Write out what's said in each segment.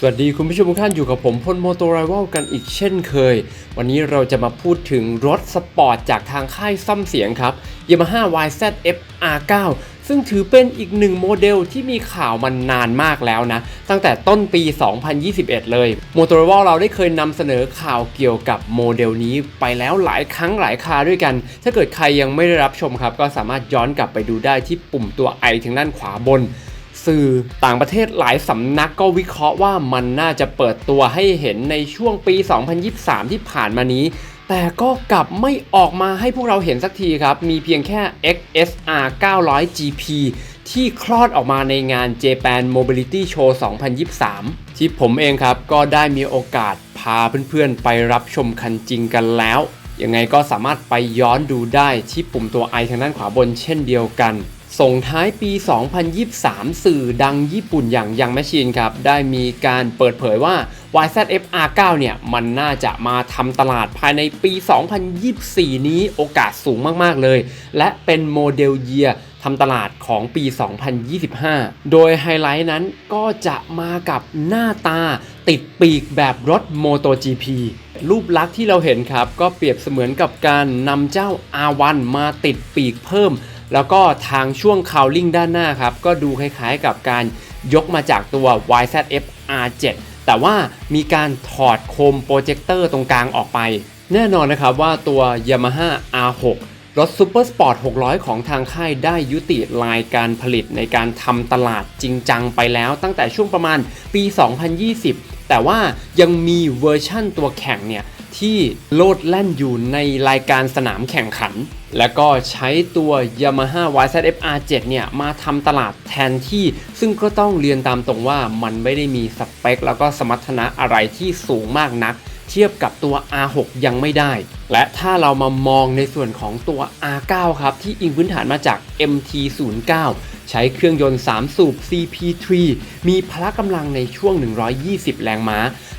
สวัสดีคุณผู้ชมทุกท่านอยู่กับผมพลโมโตไรวลกันอีกเช่นเคย วันนี้เราจะมาพูดถึงรถสปอร์ตจากทางค่ายซ่อมเสียงครับ Yamaha YZF R9 ซึ่งถือเป็นอีกหนึ่งโมเดลที่มีข่าวมันนานมากแล้วนะ ตั้งแต่ต้นปี 2021 เลยโมโตไรวลเราได้เคยนำเสนอข่าวเกี่ยวกับโมเดลนี้ไปแล้วหลายครั้งหลายคราด้วยกัน ถ้าเกิดใครยังไม่ได้รับชมครับ ก็สามารถย้อนกลับไปดูได้ที่ปุ่มตัวไอทางด้านขวาบน สื่อต่างประเทศหลายสำนักก็วิเคราะห์ว่ามันน่าจะเปิดตัวให้เห็นในช่วงปี 2023 ที่ผ่านมานี้ แต่ก็กลับไม่ออกมาให้พวกเราเห็นสักทีครับ มีเพียงแค่ XSR 900 GP ที่คลอดออกมาในงาน Japan Mobility Show 2023 ที่ผมเองครับก็ได้มีโอกาสพาเพื่อนๆ ไปรับชมคันจริงกันแล้ว ยังไงก็สามารถไปย้อนดูได้ที่ปุ่มตัว i ทางด้านขวาบนเช่นเดียวกัน ส่งท้ายปี 2023 สื่อดังญี่ปุ่นอย่างยังแมชชีนครับ ได้มีการเปิดเผยว่า YZF R9 เนี่ย มันน่าจะมาทำตลาดภายในปี 2024 นี้โอกาสสูงมาก ๆ เลย และเป็นโมเดลเยียทำตลาดของปี 2025 โดยไฮไลท์นั้นก็จะมากับหน้าตาติดปีกแบบรถ MotoGP รูปลักษณ์ที่เราเห็นครับ ก็เปรียบเสมือนกับการนำเจ้า R1 มาติดปีกเพิ่ม แล้วก็ทางช่วงคาวลิงด้านหน้าครับ ก็ดูคล้ายๆกับการยกมาจากตัว YZF R7 แต่ว่ามีการถอดโคมโปรเจคเตอร์ตรงกลางออกไป แน่นอนนะครับว่าตัว Yamaha R6 รถ Super Sport 600 ของทางค่ายได้ยุติลายการผลิตในการทำตลาดจริงจังไปแล้วตั้งแต่ช่วงประมาณปี 2020 แต่ว่ายังมีเวอร์ชั่นตัวแข่งเนี่ยที่โลดแล่นอยู่ในรายการสนามแข่งขัน และก็ใช้ตัว Yamaha YZF R7 เนี่ยมาทำตลาดแทนที่ ซึ่งก็ต้องเรียนตามตรงว่ามันไม่ได้มีสเปค แล้วก็สมรรถนะอะไรที่สูงมากนัก เทียบกับตัว R6 ยังไม่ได้ และถ้าเรามามองในส่วนของตัว R9 ครับ ที่อิงพื้นฐานมาจาก MT09 ใช้เครื่องยนต์ 3 สูบ CP3 มีพละกำลังในช่วง 120 แรงม้า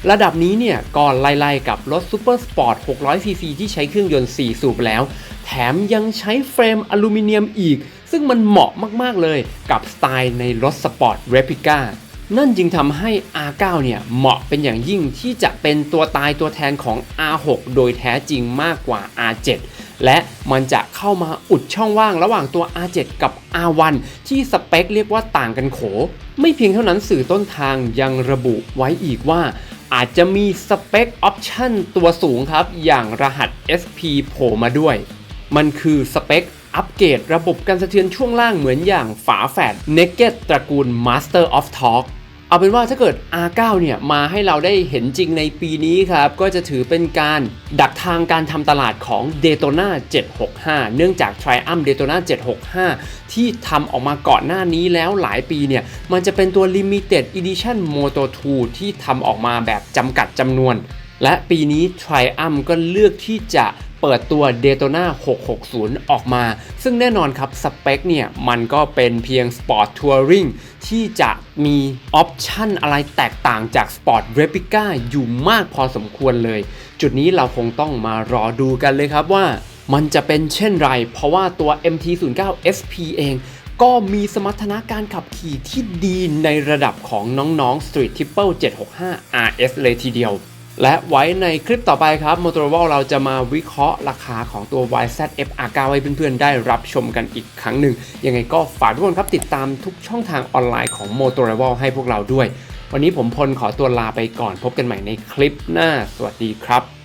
ระดับนี้เนี่ยก็ไล่ๆกับรถ Super Sport 600cc ที่ใช้เครื่องยนต์ 4 สูบแล้ว แถมยังใช้เฟรมอลูมิเนียมอีก ซึ่งมันเหมาะมากๆเลยกับสไตล์ในรถสปอร์ตเรปิก้านั่นจึงทำให้ R9 เนี่ยเหมาะเป็นอย่างยิ่งที่จะเป็นตัวตายตัวแทนของ R6 โดยแท้จริงมากกว่า R7 และมันจะเข้ามาอุดช่องว่างระหว่างตัว R7 กับ R1 ที่สเปคเรียกว่าต่างกันโข ไม่เพียงเท่านั้นสื่อต้นทางยังระบุไว้อีกว่าอาจจะมีสเปคออปชันตัวสูงครับ อย่างรหัส SP โผล่มาด้วย มันคือสเปคอัปเกรดระบบการสะเทือนช่วงล่างเหมือนอย่างฝาแฝด Naked ตระกูล Master of Torque เอาเป็นว่าถ้าเกิด R9 เนี่ยมาให้เราได้เห็นจริงในปีนี้ครับ ก็จะถือเป็นการดักทางการทำตลาดของ Daytona 765 เนื่องจาก Triumph Daytona 765 ที่ทำออกมาก่อนหน้านี้แล้วหลายปีเนี่ย มันจะเป็นตัว Limited Edition Moto 2 ที่ทำออกมาแบบจำกัดจำนวน และปีนี้ Triumph ก็เลือกที่จะ เปิดตัว Daytona 660 ออกมา ซึ่งแน่นอนครับ สเปคเนี่ย มันก็เป็นเพียง Sport Touring ที่จะมีออปชันอะไรแตกต่างจาก Sport Replica อยู่มากพอสมควรเลย จุดนี้เราคงต้องมารอดูกันเลยครับว่า มันจะเป็นเช่นไร เพราะว่าตัว MT09 SP เองก็มีสมรรถนะการขับขี่ที่ดีในระดับของน้องๆ Street Triple 765 RS เลยทีเดียว และไว้ในคลิปต่อไปครับ Motorola เราจะมาวิเคราะห์ราคาของตัว YZF R9 ให้เพื่อนๆ ได้รับชมกันอีกครั้งหนึ่ง ยังไงก็ฝากทุกคนครับติดตามทุกช่องทางออนไลน์ของ Motorola ให้พวกเราด้วย วันนี้ผมพลขอตัวลาไปก่อนพบกันใหม่ในคลิปหน้า สวัสดีครับ